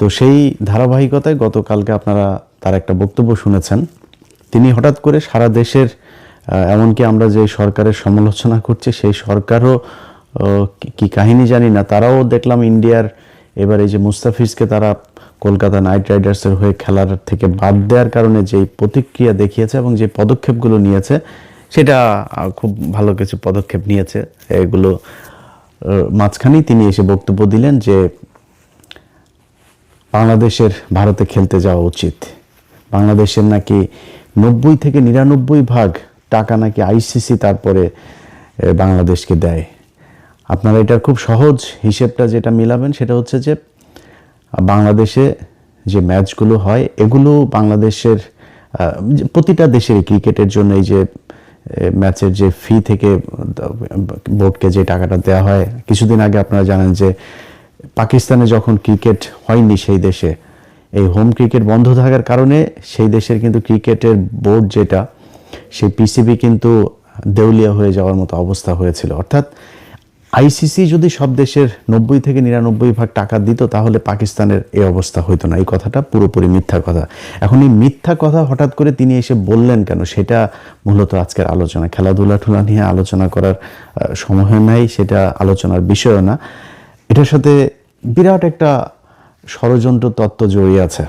তো সেই ধারাবাহিকতায় গতকালকে আপনারা তার একটা বক্তব্য শুনেছেন। তিনি হঠাৎ করে সারা দেশের এমনকি আমরা যে সরকারের সমালোচনা করছি, সেই সরকারও কি- কাহিনী জানি না, তারাও দেখলাম ইন্ডিয়ার এবার এই যে মুস্তাফিজকে তারা কলকাতা নাইট রাইডার্সের হয়ে খেলার থেকে বাদ দেওয়ার কারণে যেই প্রতিক্রিয়া দেখিয়েছে এবং যে পদক্ষেপগুলো নিয়েছে, সেটা খুব ভালো কিছু পদক্ষেপ নিয়েছে। এগুলো মাঝখানেই তিনি এসে বক্তব্য দিলেন যে বাংলাদেশের ভারতে খেলতে যাওয়া উচিত। বাংলাদেশের নাকি নব্বই থেকে নিরানব্বই ভাগ টাকা নাকি আইসিসি তারপরে বাংলাদেশকে দেয়। আপনারা এটার খুব সহজ হিসেবটা যেটা মিলাবেন সেটা হচ্ছে যে, বাংলাদেশে যে ম্যাচগুলো হয়, এগুলো বাংলাদেশের প্রতিটা দেশেরই ক্রিকেটের জন্য এই যে ম্যাচের যে ফি থেকে বোর্ডকে যে টাকাটা দেওয়া হয়। কিছুদিন আগে আপনারা জানেন যে পাকিস্তানে যখন ক্রিকেট হয়নি সেই দেশে, এই হোম ক্রিকেট বন্ধ থাকার কারণে সেই দেশের কিন্তু ক্রিকেটের বোর্ড যেটা, সেই পিসিবি কিন্তু দেউলিয়া হয়ে যাওয়ার মতো অবস্থা হয়েছিল। অর্থাৎ আইসিসি যদি সব দেশের নব্বই থেকে নিরানব্বই ভাগ টাকা দিত, তাহলে পাকিস্তানের এই অবস্থা হতো না। এই কথাটা পুরোপুরি মিথ্যা কথা। এখন এই মিথ্যা কথা হঠাৎ করে তিনি এসে বললেন কেন, সেটা মূলত আজকের আলোচনা। খেলাধুলা ঠুলা নিয়ে আলোচনা করার সময় নাই, সেটা আলোচনার বিষয়ও না। এটার সাথে বিরাট একটা ষড়যন্ত্র তত্ত্ব জড়িয়ে আছে।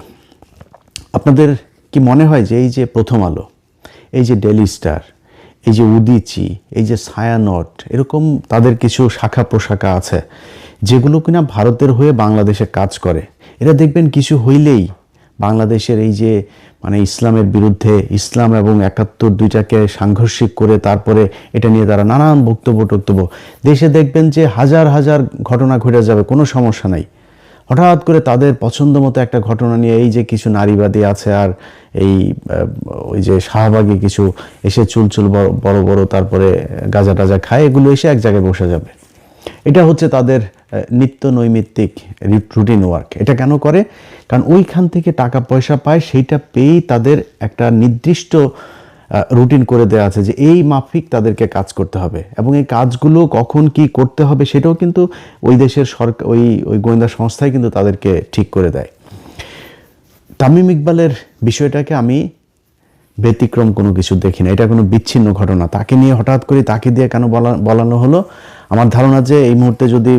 আপনাদের কি মনে হয় যে এই যে প্রথম আলো, এই যে ডেলি স্টার এই যে উদিচি এই যে সায়ানট এরকম তাদের কিছু শাখা প্রশাখা আছে, যেগুলো কিনা ভারতের হয়ে বাংলাদেশে কাজ করে। এরা দেখবেন কিছু হইলেই বাংলাদেশের এই যে মানে ইসলামের বিরুদ্ধে ইসলাম এবং একাত্তর দুইটাকে সাংঘর্ষিক করে তারপরে এটা নিয়ে তারা নানান বক্তব্য টক্তব্য। দেশে দেখবেন যে হাজার হাজার ঘটনা ঘটে যাবে, কোনো সমস্যা নাই। হঠাৎ করে তাদের পছন্দ মতো একটা ঘটনা নিয়ে এই যে কিছু নারীবাদী আছে আর এই ওই যে শাহবাগে কিছু এসে চুল চুল বড় বড় তারপরে গাজা টাজা খায়, এগুলো এসে এক জায়গায় বসে যাবে। এটা হচ্ছে তাদের নিত্য নৈমিত্তিক রুটিন ওয়ার্ক এটা কেন করে? কারণ ওইখান থেকে টাকা পয়সা পায়, সেইটা পেয়েই তাদের একটা নির্দিষ্ট রুটিন করে দেওয়া আছে যে এই মাফিক তাদেরকে কাজ করতে হবে। এবং এই কাজগুলো কখন কি করতে হবে সেটাও কিন্তু ওই দেশের সরকার ওই ওই গোয়েন্দা সংস্থাই কিন্তু তাদেরকে ঠিক করে দেয়। তামিম ইকবালের বিষয়টাকে আমি ব্যতিক্রম কোনো কিছু দেখি না। এটা কোনো বিচ্ছিন্ন ঘটনা। তাকে নিয়ে হঠাৎ করে তাকে দিয়ে কেন বলা, বলানো হলো? আমার ধারণা যে এই মুহূর্তে যদি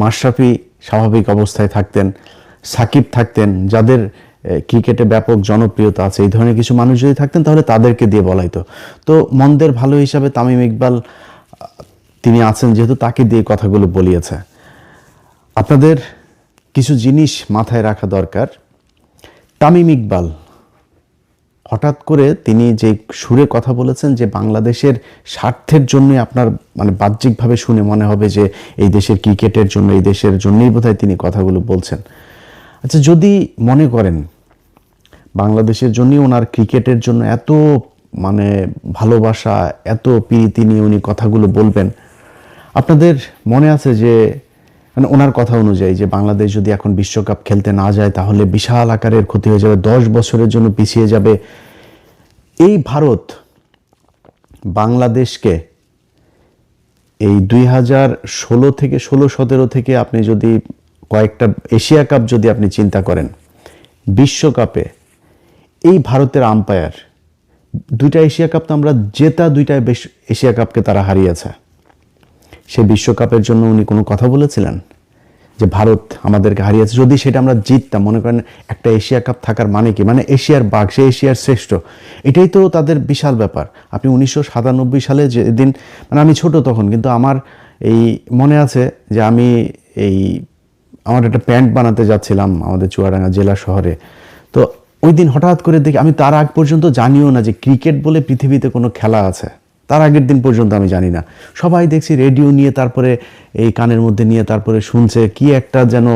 মাশরাফি স্বাভাবিক অবস্থায় থাকতেন, সাকিব থাকতেন, যাদের ক্রিকেটে ব্যাপক জনপ্রিয়তা আছে, এই ধরনের কিছু মানুষ যদি থাকতেন তাহলে তাদেরকে দিয়ে বলাইতো তো মন্দের ভালো হিসাবে তামিম ইকবাল তিনি আছেন যেহেতু তাকে দিয়ে কথাগুলো বলিয়েছে। আপনাদের কিছু জিনিস মাথায় রাখা দরকার। তামিম ইকবাল হঠাৎ করে তিনি যে সুরে কথা বলেছেন যে বাংলাদেশের স্বার্থের জন্য আপনার মানে বাহ্যিকভাবে শুনে মনে হবে যে এই দেশের ক্রিকেটের জন্য, এই দেশের জন্যই বোধহয় তিনি কথাগুলো বলছেন। আচ্ছা যদি মনে করেন বাংলাদেশের জন্যই ওনার ক্রিকেটের জন্য এত মানে ভালোবাসা, এত প্রীতি নিয়ে উনি কথাগুলো বলবেন, আপনাদের মনে আছে যে মানে ওনার কথা অনুযায়ী যে বাংলাদেশ যদি এখন বিশ্বকাপ খেলতে না যায়, তাহলে বিশাল আকারের ক্ষতি হয়ে যাবে, দশ বছরের জন্য পিছিয়ে যাবে। এই ভারত বাংলাদেশকে এই দুই হাজার ষোলো থেকে ষোলো সতেরো থেকে আপনি যদি কয়েকটা এশিয়া কাপ যদি আপনি চিন্তা করেন, বিশ্বকাপে এই ভারতের আম্পায়ার দুইটা এশিয়া কাপ তো আমরা জেতা দুইটা এশিয়া কাপকে তারা হারিয়েছে। সে বিশ্বকাপের জন্য উনি কোনো কথা বলেছিলেন? যে ভারত আমাদেরকে হারিয়েছে, যদি সেটা আমরা জিততাম, মনে করেন একটা এশিয়া কাপ থাকার মানে কি? মানে এশিয়ার বাঘ, সে এশিয়ার শ্রেষ্ঠ। এটাই তো তাদের বিশাল ব্যাপার। আপনি উনিশশো সাতানব্বই সালে যেদিন মানে আমি ছোট তখন, কিন্তু আমার এই মনে আছে যে আমি এই, আমার একটা প্যান্ট বানাতে যাচ্ছিলাম আমাদের চুয়াডাঙ্গা জেলা শহরে। তো ওই দিন হঠাৎ করে দেখি, আমি তার আগ পর্যন্ত জানিও না যে ক্রিকেট বলে পৃথিবীতে কোনো খেলা আছে। তার আগের দিন পর্যন্ত আমি জানি না। সবাই দেখছি রেডিও নিয়ে তারপরে এই কানের মধ্যে নিয়ে তারপরে শুনছে কি একটা যেন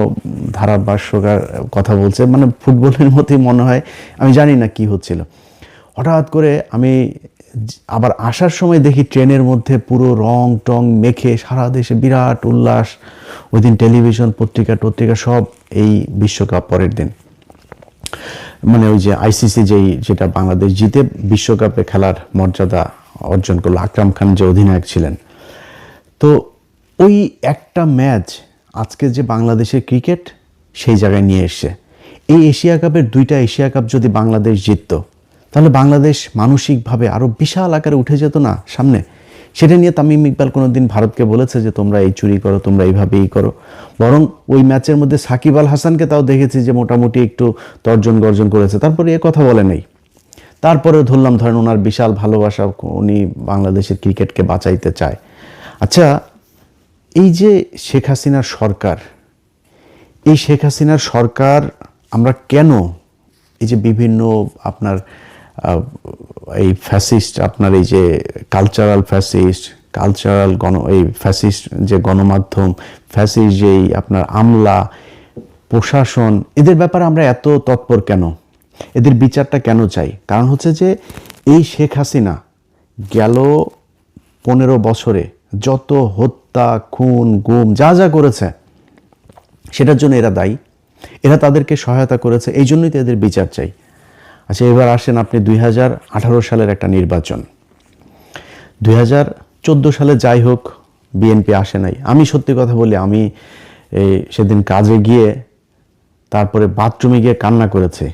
ধারাভাষ্যকার কথা বলছে। মানে ফুটবলের মতোই মনে হয়। আমি জানি না কি হচ্ছিল। হঠাৎ করে আমি আবার আসার সময় দেখি ট্রেনের মধ্যে পুরো রং টং মেখে সারা দেশে বিরাট উল্লাস। ওই দিন টেলিভিশন, পত্রিকা, টত্রিকা সব এই বিশ্বকাপ পরের দিন। মানে ওই যে আইসিসি যেই, যেটা বাংলাদেশ জিতে বিশ্বকাপে খেলার মর্যাদা অর্জন করল। আকরাম খান যে অধিনায়ক ছিলেন। তো ওই একটা ম্যাচ আজকে যে বাংলাদেশের ক্রিকেট, সেই জায়গায় নিয়ে এসছে। এই এশিয়া কাপের দুইটা এশিয়া কাপ যদি বাংলাদেশ জিততো, তাহলে বাংলাদেশ মানসিকভাবে আরও বিশাল আকারে উঠে যেত না সামনে? সেটা নিয়ে তামিম ইকবাল কোনোদিন ভারতকে বলেছে যে, তোমরা এই চুরি করো, তোমরা এইভাবে এই করো। বরং ওই ম্যাচের মধ্যে সাকিব আল হাসানকে তাও দেখেছি যে মোটামুটি একটু তর্জন গর্জন করেছে। তারপরে এ কথা বলে নেই। তারপরে ধরলাম, ধরেন ওনার বিশাল ভালোবাসা উনি বাংলাদেশের ক্রিকেটকে বাঁচাইতে চায়। আচ্ছা এই যে শেখ হাসিনার সরকার, এই শেখ হাসিনার সরকার আমরা কেন এই যে বিভিন্ন আপনার এই ফ্যাসিস্ট, আপনার এই যে কালচারাল ফ্যাসিস্ট কালচারাল গণ, এই ফ্যাসিস্ট যে গণমাধ্যম, ফ্যাসিস্ট যেই আপনার আমলা, প্রশাসন, এদের ব্যাপারে আমরা এত তৎপর কেন? এদের বিচারটা কেন চাই? কারণ হচ্ছে যে এই শেখ হাসিনা গেল পনেরো বছরে যত হত্যা, খুন, গুম, যা যা করেছে, সেটার জন্য এরা দায়ী। এরা তাদেরকে সহায়তা করেছে, এই জন্যই তো এদের বিচার চাই। আচ্ছা এবার আসেন আপনি দুই হাজার আঠারো সালের একটা নির্বাচন। দুই হাজার চোদ্দ সালে যাই হোক, বিএনপি আসে নাই। আমি সত্যি কথা বলি, আমি সেদিন কাজে গিয়ে তারপরে বাথরুমে গিয়ে কান্না করেছে।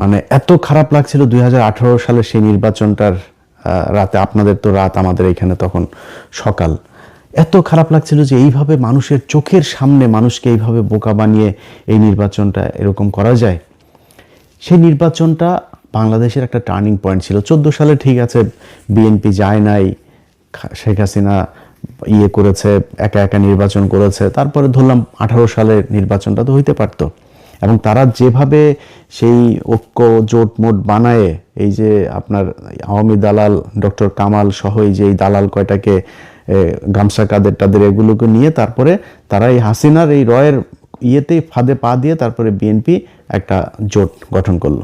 মানে এত খারাপ লাগছিল দু হাজার আঠারো সালে সেই নির্বাচনটার রাতে। আপনাদের তো রাত আমাদের এখানে তখন সকাল। এত খারাপ লাগছিল যে এইভাবে মানুষের চোখের সামনে মানুষকে এইভাবে বোকা বানিয়ে এই নির্বাচনটা এরকম করা যায়। সেই নির্বাচনটা বাংলাদেশের একটা টার্নিং পয়েন্ট ছিল। চোদ্দ সালে ঠিক আছে, বিএনপি যায় নাই শেখ হাসিনা ইয়ে করেছে, একা একা নির্বাচন করেছে। তারপরে ধরলাম আঠারো সালের নির্বাচনটা তো হইতে পারতো। এবং তারা যেভাবে সেই ঐক্য, জোট মোট বানায় এই যে আপনার আওয়ামী দালাল, ডক্টর কামাল সহ এই যে এই দালাল কয়টাকে গামছা, কাদের টাদের এগুলোকে নিয়ে তারপরে তারা এই হাসিনার এই রয়ের ইয়েতেই ফাঁদে পা দিয়ে তারপরে বিএনপি একটা জোট গঠন করল।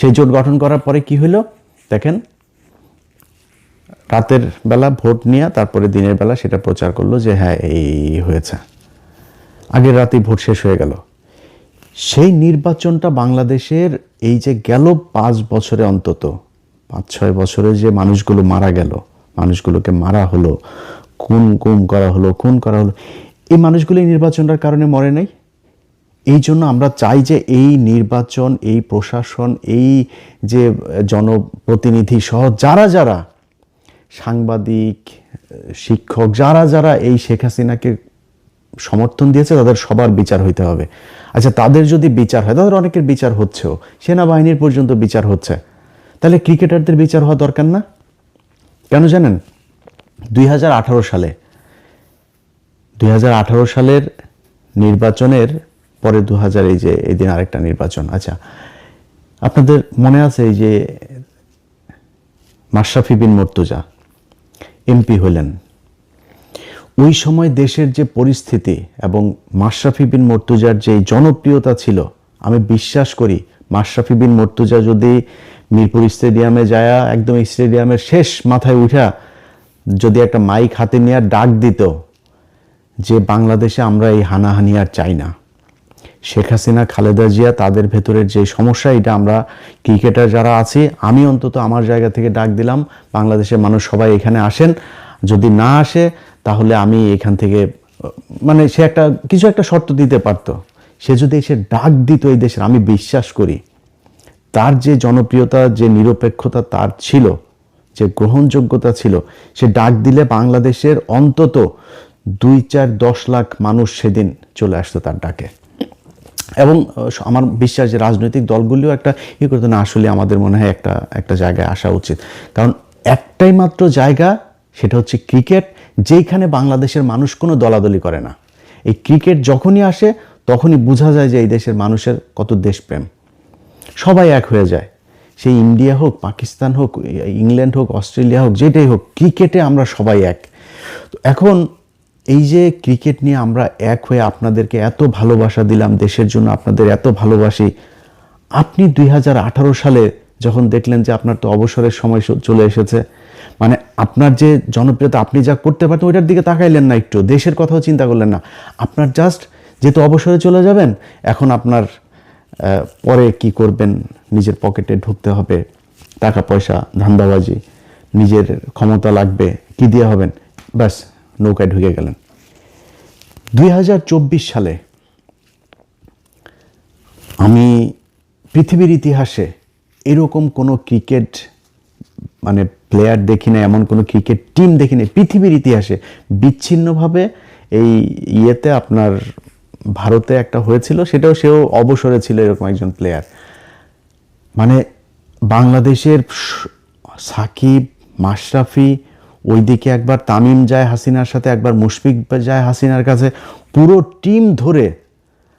সেই জোট গঠন করার পরে কি হলো? দেখেন, রাতের বেলা ভোট নিয়ে তারপরে দিনের বেলা সেটা প্রচার করল যে হ্যাঁ এই হয়েছে। আগের রাতেই ভোট শেষ হয়ে গেল। সেই নির্বাচনটা বাংলাদেশের এই যে গেল পাঁচ বছরে অন্তত, পাঁচ, ছয় বছরে যে মানুষগুলো মারা গেল, মানুষগুলোকে মারা হলো, খুন গুম করা হলো, খুন করা হলো, এই মানুষগুলো এই নির্বাচনটার কারণে মরে নাই? এই জন্য আমরা চাই যে এই নির্বাচন, এই প্রশাসন, এই যে জনপ্রতিনিধি সহ যারা যারা সাংবাদিক, শিক্ষক, যারা যারা এই শেখ হাসিনাকে সমর্থন দিয়েছে, তাদের সবার বিচার হইতে হবে। আচ্ছা তাদের যদি বিচার হয়, তাদের অনেকের বিচার হচ্ছেও, সেনাবাহিনীর পর্যন্ত বিচার হচ্ছে। তাহলে ক্রিকেটারদের বিচার হওয়া দরকার না? কেন জানেন? দুই হাজার আঠারো সালে, দুই হাজার আঠারো সালের নির্বাচনের পরে দু হাজার এই যে, এই দিন আরেকটা নির্বাচন। আচ্ছা আপনাদের মনে আছে এই যে মাশরাফি বিন মর্তুজা, এমপি হলেন। ওই সময় দেশের যে পরিস্থিতি এবং মাশরাফি বিন মর্তুজার যে জনপ্রিয়তা ছিল, আমি বিশ্বাস করি মাশরাফি বিন মর্তুজা যদি মিরপুর স্টেডিয়ামে যায়া, একদম স্টেডিয়ামের শেষ মাথায় উঠা যদি একটা মাইক হাতে নিয়ে ডাক দিত যে বাংলাদেশে আমরা এই হানাহানি আর চাই না। শেখ হাসিনা, খালেদা জিয়া তাদের ভেতরের যে সমস্যা, এটা আমরা ক্রিকেটার যারা আছি, আমি অন্তত আমার জায়গা থেকে ডাক দিলাম, বাংলাদেশের মানুষ সবাই এখানে আসেন। যদি না আসে, তাহলে আমি এখান থেকে মানে সে একটা, কিছু একটা শর্ত দিতে পারতো। সে যদি এসে ডাক দিত এই দেশের, আমি বিশ্বাস করি, তার যে জনপ্রিয়তা, যে নিরপেক্ষতা তার ছিল, যে গ্রহণযোগ্যতা ছিল, সে ডাক দিলে বাংলাদেশের অন্তত দুই চার দশ লাখ মানুষ সেদিন চলে আসতো তার ডাকে। এবং আমার বিশ্বাস যে রাজনৈতিক দলগুলিও একটা ইয়ে করতো, না, আসলে আমাদের মনে হয় একটা একটা জায়গায় আসা উচিত। কারণ একটাই মাত্র জায়গা সেটা হচ্ছে ক্রিকেট, যেইখানে বাংলাদেশের মানুষ কোনো দলাদলি করে না। এই ক্রিকেট যখনই আসে, তখনই বোঝা যায় যে এই দেশের মানুষের কত দেশপ্রেম। সবাই এক হয়ে যায়। সেই ইন্ডিয়া হোক, পাকিস্তান হোক, ইংল্যান্ড হোক, অস্ট্রেলিয়া হোক, যেটাই হোক, ক্রিকেটে আমরা সবাই এক। তো এখন এই যে ক্রিকেট নিয়ে আমরা এক হয়ে আপনাদেরকে এত ভালোবাসা দিলাম, দেশের জন্য আপনাদের এত ভালোবাসি, আপনি দুই হাজার আঠারো সালে যখন দেখলেন যে আপনার তো অবসরের সময় চলে এসেছে আপনার যে জনপ্রিয়তা, আপনি যা করতে পারতেন ওইটার দিকে তাকাইলেন না একটু, দেশের কথাও চিন্তা করলেন না। আপনার জাস্ট যেহেতু অবসরে চলে যাবেন, এখন আপনার পরে কি করবেন, নিজের পকেটে ঢুকতে হবে, টাকা পয়সা, ধান্দাবাজি, নিজের ক্ষমতা লাগবে, কি দিয়ে হবেন? ব্যাস, নৌকায় ঢুকে গেলেন। দুই হাজার চব্বিশ সালে আমি পৃথিবীর ইতিহাসে এরকম কোনো ক্রিকেট মানে প্লেয়ার দেখি না, এমন কোনো ক্রিকেট টিম দেখি না, পৃথিবীর ইতিহাসে বিচ্ছিন্নভাবে এই ইয়েতে আপনার ভারতে একটা হয়েছিল, সেটাও সেও অবসরে ছিল এরকম একজন প্লেয়ার মানে বাংলাদেশের সাকিব, মাশরাফি, ওইদিকে একবার তামিম যায় হাসিনার সাথে, একবার মুশফিক যায় হাসিনার কাছে, পুরো টিম ধরে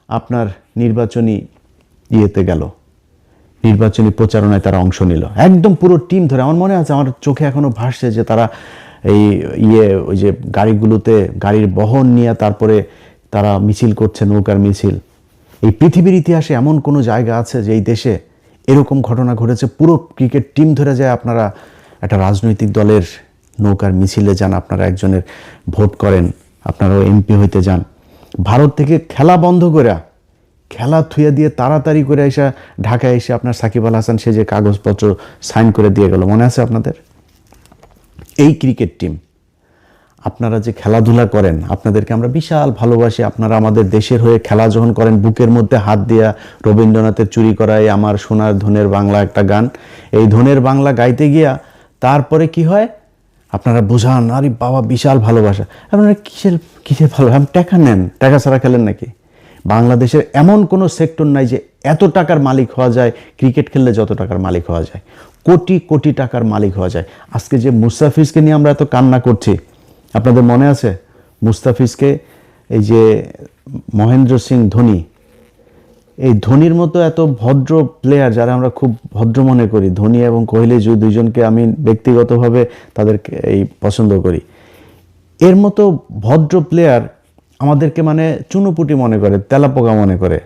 আপনার নির্বাচনী ইয়েতে গেল। নির্বাচনী প্রচারণায় তারা অংশ নিল। একদম পুরো টিম ধরে, আমার মনে আছে আমার চোখে এখনও ভাসছে যে তারা এই ইয়ে ওই যে গাড়িগুলোতে, গাড়ির বহন নিয়ে তারপরে তারা মিছিল করছে, নৌকার মিছিল। এই পৃথিবীর ইতিহাসে এমন কোনো জায়গা আছে যে এই দেশে এরকম ঘটনা ঘটেছে, পুরো ক্রিকেট টিম ধরে যায় আপনারা একটা রাজনৈতিক দলের নৌকার মিছিলে যান, আপনারা একজনের ভোট করেন, আপনারাও এমপি হইতে যান। ভারত থেকে খেলা বন্ধ করে খেলা থুয়ে দিয়ে তাড়াতাড়ি করে এসে ঢাকায় এসে আপনার সাকিব আল হাসান সে যে কাগজপত্র সাইন করে দিয়ে গেল, মনে আছে আপনাদের? এই ক্রিকেট টিম, আপনারা যে খেলাধুলা করেন, আপনাদেরকে আমরা বিশাল ভালোবাসি, আপনারা আমাদের দেশের হয়ে খেলা যখন করেন, বুকের মধ্যে হাত দিয়া রবীন্দ্রনাথের চুরি করায় আমার সোনার ধনের বাংলা একটা গান। এই ধনের বাংলা গাইতে গিয়া তারপরে কি হয়? আপনারা বোঝান, আরে বাবা, বিশাল ভালোবাসা। আপনারা কিসের কিসের ভালো টাকা নেন, টাকা ছাড়া খেলেন নাকি? বাংলাদেশের এমন কোনো সেক্টর নাই যে এত টাকার মালিক হওয়া যায়, ক্রিকেট খেললে যত টাকার মালিক হওয়া যায়, কোটি কোটি টাকার মালিক হওয়া যায়। আজকে যে মুস্তাফিজকে নিয়ে আমরা এত কান্না করছি, আপনাদের মনে আছে? মুস্তাফিজকে এই যে মহেন্দ্র সিং ধোনি, এই ধোনির মতো এত ভদ্র প্লেয়ার যারা আমরা খুব ভদ্র মনে করি, ধোনি এবং কোহলি যে দুইজনকে আমি ব্যক্তিগতভাবে তাদেরকে এই পছন্দ করি, এর মতো ভদ্র প্লেয়ার আমাদেরকে মানে চুনোপুটি মনে করে, তেলাপোকা মনে করে।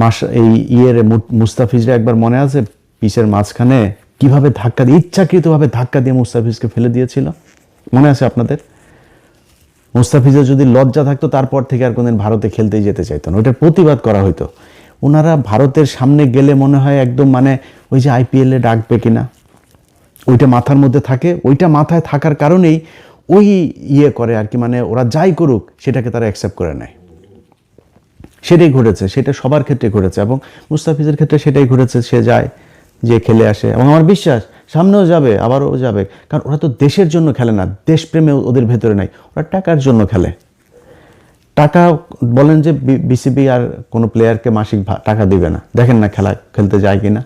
মাস, এই ইয়ের মুস্তাফিজরা একবার মনে আছে পিসের মাঝখানে কীভাবে ধাক্কা দিয়ে, ইচ্ছাকৃতভাবে ধাক্কা দিয়ে মুস্তাফিজকে ফেলে দিয়েছিল? মনে আছে আপনাদের? মুস্তাফিজের যদি লজ্জা থাকতো, তারপর থেকে আর কোনদিন ভারতে খেলতেই যেতে চাইতো না। ওইটার প্রতিবাদ করা হতো ওনারা ভারতের সামনে গেলে মনে হয় একদম মানে ওই যে আইপিএলে ডাকবে কিনা, ওইটা মাথার মধ্যে থাকে। ওইটা মাথায় থাকার কারণেই ওই ইয়ে করে আর কি মানে ওরা যাই করুক, সেটাকে তারা অ্যাকসেপ্ট করে নেয়। সেটাই ঘটেছে, সেটা সবার ক্ষেত্রে ঘটেছে এবং মুস্তাফিজের ক্ষেত্রে সেটাই ঘটেছে, সে যায়, যে খেলে আসে এবং আমার বিশ্বাস সামনেও যাবে, আবারও যাবে। কারণ ওরা তো দেশের জন্য খেলে না, দেশপ্রেমে ওদের ভেতরে নাই, ওরা টাকার জন্য খেলে। টাকা বলেন যে বিসিবি আর কোনো প্লেয়ারকে মাসিক টাকা দিবে না, দেখেন না খেলা খেলতে যায় কি না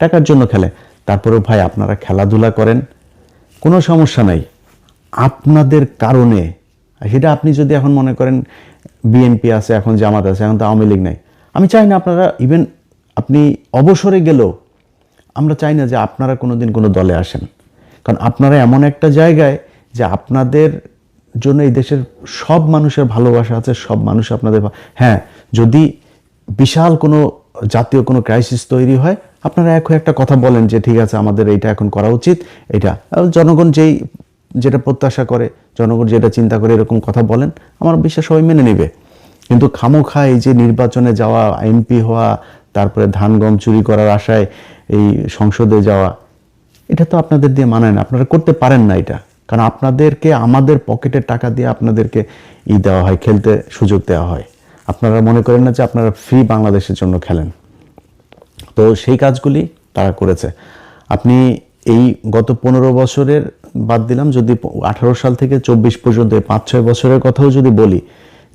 টাকার জন্য খেলে। তারপরেও ভাই, আপনারা খেলাধুলা করেন, কোনো সমস্যা নাই। আপনাদের কারণে, সেটা আপনি যদি এখন মনে করেন বিএনপি আছে, এখন জামাত আছে, এখন তো আওয়ামী লীগ নাই, আমি চাই না আপনারা ইভেন আপনি অবসরে গেলেও, আমরা চাই না যে আপনারা কোনোদিন কোনো দলে আসেন। কারণ আপনারা এমন একটা জায়গায় যে আপনাদের জন্য এই দেশের সব মানুষের ভালোবাসা আছে, সব মানুষ আপনাদের হ্যাঁ যদি বিশাল কোনো জাতীয় কোনো ক্রাইসিস তৈরি হয়, আপনারা এক একটা কথা বলেন যে, ঠিক আছে, আমাদের এইটা এখন করা উচিত এটা জনগণ যেই যেটা প্রত্যাশা করে, জনগণ যেটা চিন্তা করে এরকম কথা বলেন, আমার বিশ্বাস সবাই মেনে নেবে। কিন্তু খামোখা এই যে নির্বাচনে যাওয়া এমপি হওয়া, তারপরে ধান, গম চুরি করার আশায় এই সংসদে যাওয়া, এটা তো আপনাদের দিয়ে মানায় না, আপনারা করতে পারেন না এটা। কারণ আপনাদেরকে, আমাদের পকেটের টাকা দিয়ে আপনাদেরকে ই দেওয়া হয়, খেলতে সুযোগ দেওয়া হয়। আপনারা মনে করেন না যে আপনারা ফ্রি বাংলাদেশের জন্য খেলেন। তো সেই কাজগুলি তারা করেছে। আপনি এই গত পনেরো বছরের বাদ দিলাম, যদি আঠারো সাল থেকে চব্বিশ পর্যন্ত পাঁচ, ছয় বছরের কথাও যদি বলি,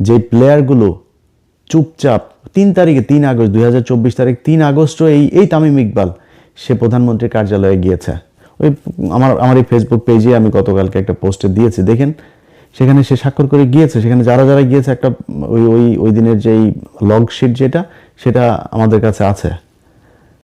যে প্লেয়ারগুলো চুপচাপ তিন তারিখে, তিন আগস্ট, দুই হাজার চব্বিশ তারিখ, তিন আগস্ট এই এই তামিম ইকবাল, সে প্রধানমন্ত্রীর কার্যালয়ে গিয়েছে। ওই আমার আমার এই ফেসবুক পেজে আমি গতকালকে একটা পোস্টে দিয়েছি, দেখেন, সেখানে সে স্বাক্ষর করে গিয়েছে, সেখানে যারা যারা গিয়েছে একটা, ওই ওই ওই দিনের যেই লগ শিট যেটা, সেটা আমাদের কাছে আছে।